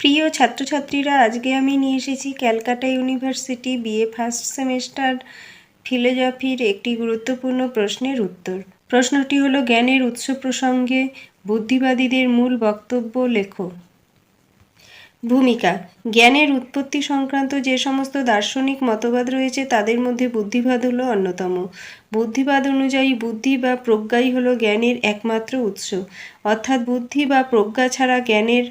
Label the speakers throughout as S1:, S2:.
S1: প্রিয় ছাত্রছাত্রীরা, আজকে আমি নিয়ে এসেছি Calcutta university BA first semester ফিলোজফির একটি গুরুত্বপূর্ণ প্রশ্নের উত্তর। প্রশ্নটি হলো, জ্ঞানের উৎস প্রসঙ্গে বুদ্ধিবাদীদের মূল বক্তব্য লেখো। ভূমিকা, জ্ঞানের উৎপত্তি সংক্রান্ত যে সমস্ত দার্শনিক মতবাদ রয়েছে, তাদের মধ্যে বুদ্ধিবাদ হলো অন্যতম। বুদ্ধিবাদ অনুযায়ী বুদ্ধি বা প্রজ্ঞাই হলো জ্ঞানের একমাত্র উৎস। অর্থাৎ বুদ্ধি বা প্রজ্ঞা ছাড়া জ্ঞানের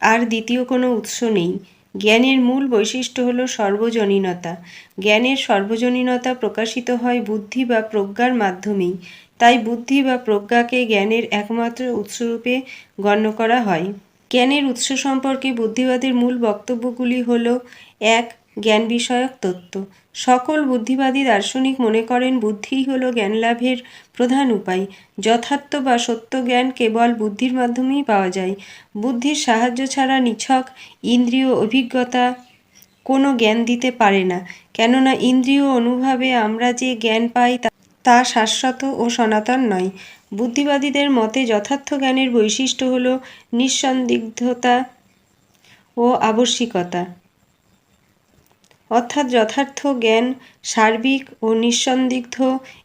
S1: আর দ্বিতীয় কোনো উৎস নেই। জ্ঞানের মূল বৈশিষ্ট্য হল সর্বজনীনতা। জ্ঞানের সর্বজনীনতা প্রকাশিত হয় বুদ্ধি বা প্রজ্ঞার মাধ্যমেই। তাই বুদ্ধি বা প্রজ্ঞাকে জ্ঞানের একমাত্র উৎসরূপে গণ্য করা হয়। জ্ঞানের উৎস সম্পর্কে বুদ্ধিবাদের মূল বক্তব্যগুলি হল, এক জ্ঞান বিষয়ক তত্ত্ব। সকল বুদ্ধিবাদী দার্শনিক মনে করেন বুদ্ধিই হল জ্ঞান লাভের প্রধান উপায়। যথার্থ বা সত্য জ্ঞান কেবল বুদ্ধির মাধ্যমেই পাওয়া যায়। বুদ্ধির সাহায্য ছাড়া নিছক ইন্দ্রিয় অভিজ্ঞতা কোনো জ্ঞান দিতে পারে না। কেননা ইন্দ্রিয় অনুভবে আমরা যে জ্ঞান পাই তা শাশ্বত ও সনাতন নয়। বুদ্ধিবাদীদের মতে যথার্থ জ্ঞানের বৈশিষ্ট্য হল নিঃসন্দিগ্ধতা ও আবশ্যিকতা। অর্থাৎ যথার্থ জ্ঞান সার্বিক ও নিঃসন্দিগ্ধ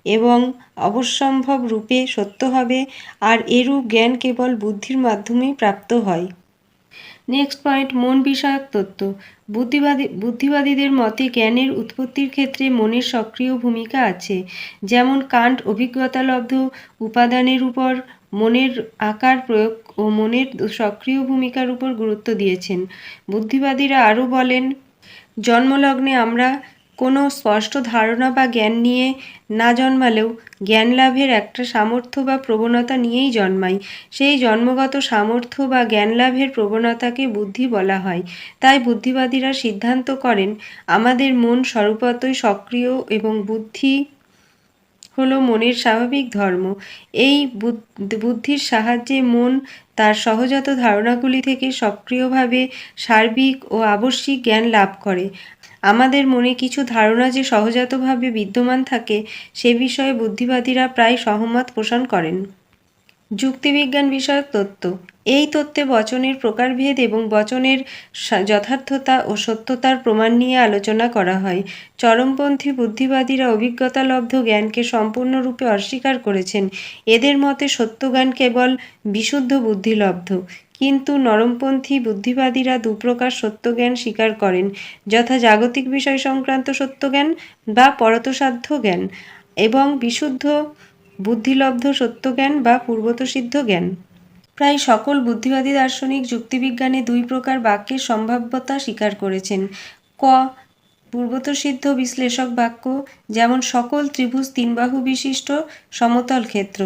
S1: এবং অবশ্যম্ভব রূপে সত্য হবে, আর এরূপ জ্ঞান কেবল বুদ্ধির মাধ্যমেই প্রাপ্ত হয়। নেক্সট পয়েন্ট মন বিষয়ক তত্ত্ব। বুদ্ধিবাদী, বুদ্ধিবাদীদের মতে জ্ঞানের উৎপত্তির ক্ষেত্রে মনের সক্রিয় ভূমিকা আছে। যেমন কান্ট অভিজ্ঞতালব্ধ, উপাদানের উপর মনের আকার প্রয়োগ ও মনের সক্রিয় ভূমিকার উপর গুরুত্ব দিয়েছেন। বুদ্ধিবাদীরা আরও বলেন জন্মলগ্নে আমরা কোনো স্পষ্ট ধারণা বা জ্ঞান নিয়ে না জন্মালেও জ্ঞান লাভের একটা সামর্থ্য বা প্রবণতা নিয়েই জন্মাই। সেই জন্মগত সামর্থ্য বা জ্ঞান লাভের প্রবণতাকে বুদ্ধি বলা হয়। তাই বুদ্ধিবাদীরা সিদ্ধান্ত করেন, আমাদের মন স্বরূপতই সক্রিয় এবং বুদ্ধি হলো মনের স্বাভাবিক ধর্ম। এই বুদ্ধির সাহায্যে মন তার সহজাত ধারণাগুলি থেকে সক্রিয়ভাবে সার্বিক ও আবশ্যিক জ্ঞান লাভ করে। আমাদের মনে কিছু ধারণা যে সহজাতভাবে বিদ্যমান থাকে, সে বিষয়ে বুদ্ধিবাদীরা প্রায় সহমত পোষণ করেন। যুক্তিবিজ্ঞান বিষয়ক তত্ত্ব। এই তত্ত্বে বচনের প্রকারভেদ এবং বচনের যথার্থতা ও সত্যতার প্রমাণ নিয়ে আলোচনা করা হয়। চরমপন্থী বুদ্ধিবাদীরা অভিজ্ঞতালব্ধ জ্ঞানকে সম্পূর্ণরূপে অস্বীকার করেছেন। এদের মতে সত্যজ্ঞান কেবল বিশুদ্ধ বুদ্ধিলব্ধ। কিন্তু নরমপন্থী বুদ্ধিবাদীরা দুপ্রকার সত্যজ্ঞান স্বীকার করেন, যথা জাগতিক বিষয় সংক্রান্ত সত্যজ্ঞান বা পরতসাধ্য জ্ঞান এবং বিশুদ্ধ বুদ্ধিলব্ধ সত্যজ্ঞান বা পূর্বতসিদ্ধ জ্ঞান। প্রায় সকল বুদ্ধিবাদী দার্শনিক যুক্তিবিজ্ঞানে দুই প্রকার বাক্যের সম্ভাব্যতা স্বীকার করেছেন। ক পূর্বতসিদ্ধ বিশ্লেষক বাক্য, যেমন সকল ত্রিভুজ তিনবাহু বিশিষ্ট সমতল ক্ষেত্র।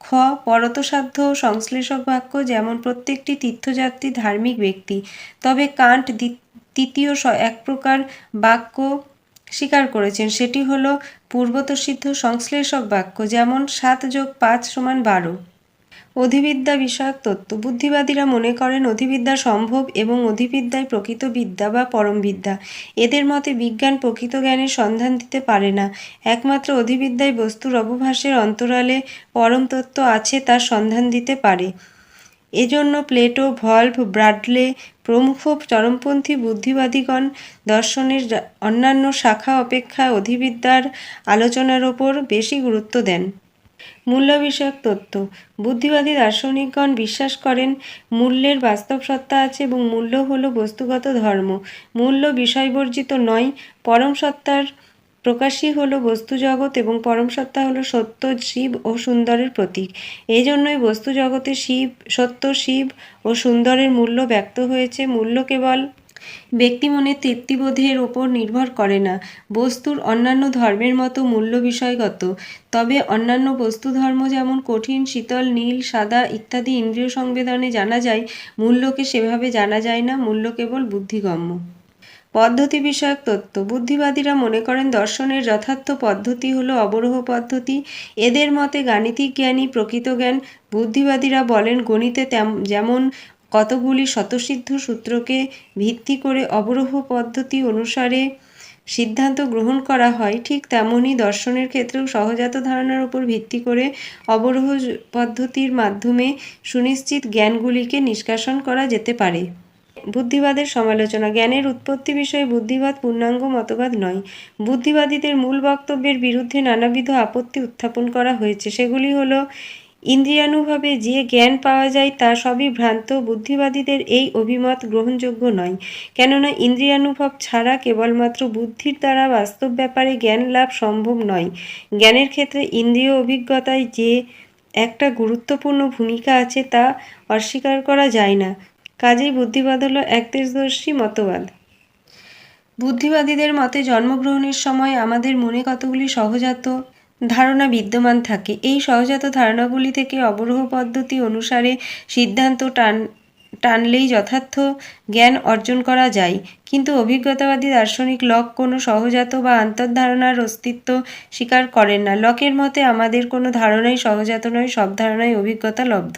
S1: খ পরতসাধ্য সংশ্লেষক বাক্য, যেমন প্রত্যেকটি তীর্থযাত্রী ধার্মিক ব্যক্তি। তবে কান্ট তৃতীয় এক প্রকার বাক্য স্বীকার করেছেন, সেটি হল পূর্বতসিদ্ধ সংশ্লেষক বাক্য যেমন সাত যোগ পাঁচ সমান বারো। অধিবিদ্যা বিষয়ক তত্ত্ব। বুদ্ধিবাদীরা মনে করেন অধিবিদ্যা সম্ভব এবং অধিবিদ্যায় প্রকৃত বিদ্যা বা পরম বিদ্যা। এদের মতে বিজ্ঞান প্রকৃত জ্ঞানের সন্ধান দিতে পারে না। একমাত্র অধিবিদ্যায় বস্তুর অবভাসের অন্তরালে পরম তত্ত্ব আছে, তার সন্ধান দিতে পারে। এজন্য প্লেটো, ভলভ, ব্রাডলে প্রমুখ চরমপন্থী বুদ্ধিবাদীগণ দর্শনের অন্যান্য শাখা অপেক্ষায় অধিবিদ্যার আলোচনার ওপর বেশি গুরুত্ব দেন। মূল্য বিষয়ক তত্ত্ব। বুদ্ধিবাদী দার্শনিকগণ বিশ্বাস করেন, মূল্যের বাস্তব সত্তা আছে এবং মূল্য হল বস্তুগত ধর্ম। মূল্য বিষয়বর্জিত নয়, পরম সত্তার প্রকাশই হলো বস্তু জগৎ এবং পরম সত্তা হলো সত্য, শিব ও সুন্দরের প্রতীক। এই জন্যই বস্তু জগতে শিব, সত্য, শিব ও সুন্দরের মূল্য ব্যক্ত হয়েছে। মূল্য কেবল ব্যক্তিমনের তৃপ্তিবোধের ওপর নির্ভর করে না। বস্তুর অন্যান্য ধর্মের মতো মূল্য বিষয়গত। তবে অন্যান্য বস্তু ধর্ম যেমন কঠিন, শীতল, নীল, সাদা ইত্যাদি ইন্দ্রিয় সংবেদনে জানা যায়, মূল্যকে সেভাবে জানা যায় না। মূল্য কেবল বুদ্ধিগম্য। পদ্ধতি বিষয়ক তত্ত্ব। বুদ্ধিবাদীরা মনে করেন দর্শনের যথার্থ পদ্ধতি হল অবরোহ পদ্ধতি। এদের মতে গাণিতিক জ্ঞানী প্রকৃত জ্ঞান। বুদ্ধিবাদীরা বলেন গণিতে যেমন কতগুলি স্বতঃসিদ্ধ সূত্রকে ভিত্তি করে অবরোহ পদ্ধতি অনুসারে সিদ্ধান্ত গ্রহণ করা হয়, ঠিক তেমনই দর্শনের ক্ষেত্রেও সহজাত ধারণার উপর ভিত্তি করে অবরোহ পদ্ধতির মাধ্যমে সুনিশ্চিত জ্ঞানগুলিকে নিষ্কাশন করা যেতে পারে। বুদ্ধিবাদের সমালোচনা। জ্ঞানের উৎপত্তি বিষয়ে বুদ্ধিবাদ পূর্ণাঙ্গ মতবাদ নয়। বুদ্ধিবাদীদের মূল বক্তব্যের বিরুদ্ধে নানাবিধ আপত্তি উত্থাপন করা হয়েছে। সেগুলি হলো, ইন্দ্রিয়ানুভাবে যে জ্ঞান পাওয়া যায় তা সবই ভ্রান্ত। বুদ্ধিবাদীদের এই অভিমত গ্রহণযোগ্য নয়। কেননা ইন্দ্রিয়ানুভব ছাড়া কেবলমাত্র বুদ্ধির দ্বারা বাস্তব ব্যাপারে জ্ঞান লাভ সম্ভব নয়। জ্ঞানের ক্ষেত্রে ইন্দ্রিয় অভিজ্ঞতায় যে একটা গুরুত্বপূর্ণ ভূমিকা আছে তা অস্বীকার করা যায় না। কাজেই বুদ্ধিবাদ হলো একদেশদর্শী মতবাদ। বুদ্ধিবাদীদের মতে জন্মগ্রহণের সময় আমাদের মনে কতগুলি সহজাত ধারণা বিদ্যমান থাকে। এই সহজাত ধারণাগুলি থেকে অবরোহ পদ্ধতি অনুসারে সিদ্ধান্ত টান টানলেই যথার্থ জ্ঞান অর্জন করা যায়। কিন্তু অভিজ্ঞতাবাদী দার্শনিক লক কোনো সহজাত বা আন্তর্ধারণার অস্তিত্ব স্বীকার করেন না। লকের মতে আমাদের কোনো ধারণাই সহজাত নয়, সব ধারণাই অভিজ্ঞতা লব্ধ।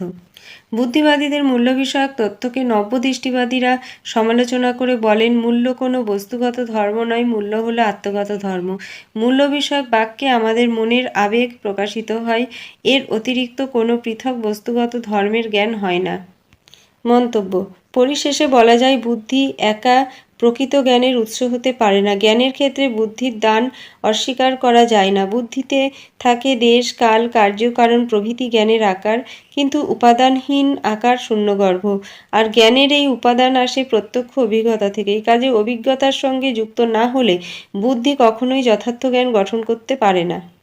S1: বুদ্ধিবাদীদের মূল্য বিষয়ক তথ্যকে নব্য দৃষ্টিবাদীরা সমালোচনা করে বলেন, মূল্য কোনো বস্তুগত ধর্ম নয়, মূল্য হলো আত্মগত ধর্ম। মূল্য বিষয়ক বাক্যে আমাদের মনের আবেগ প্রকাশিত হয়, এর অতিরিক্ত কোনো পৃথক বস্তুগত ধর্মের জ্ঞান হয় না। মন্তব্য। পরিশেষে বলা যায়, বুদ্ধি একা প্রকৃত জ্ঞানের উৎস হতে পারে না। জ্ঞানের ক্ষেত্রে বুদ্ধির দান অস্বীকার করা যায় না। বুদ্ধিতে থাকে দেশ, কাল কার্যকারণ প্রভৃতি জ্ঞানের আকার, কিন্তু উপাদানহীন আকার শূন্যগর্ভ আর জ্ঞানের এই উপাদান আসে প্রত্যক্ষ অভিজ্ঞতা থেকে। এই কাজে অভিজ্ঞতার সঙ্গে যুক্ত না হলে বুদ্ধি কখনোই যথার্থ জ্ঞান গঠন করতে পারে না।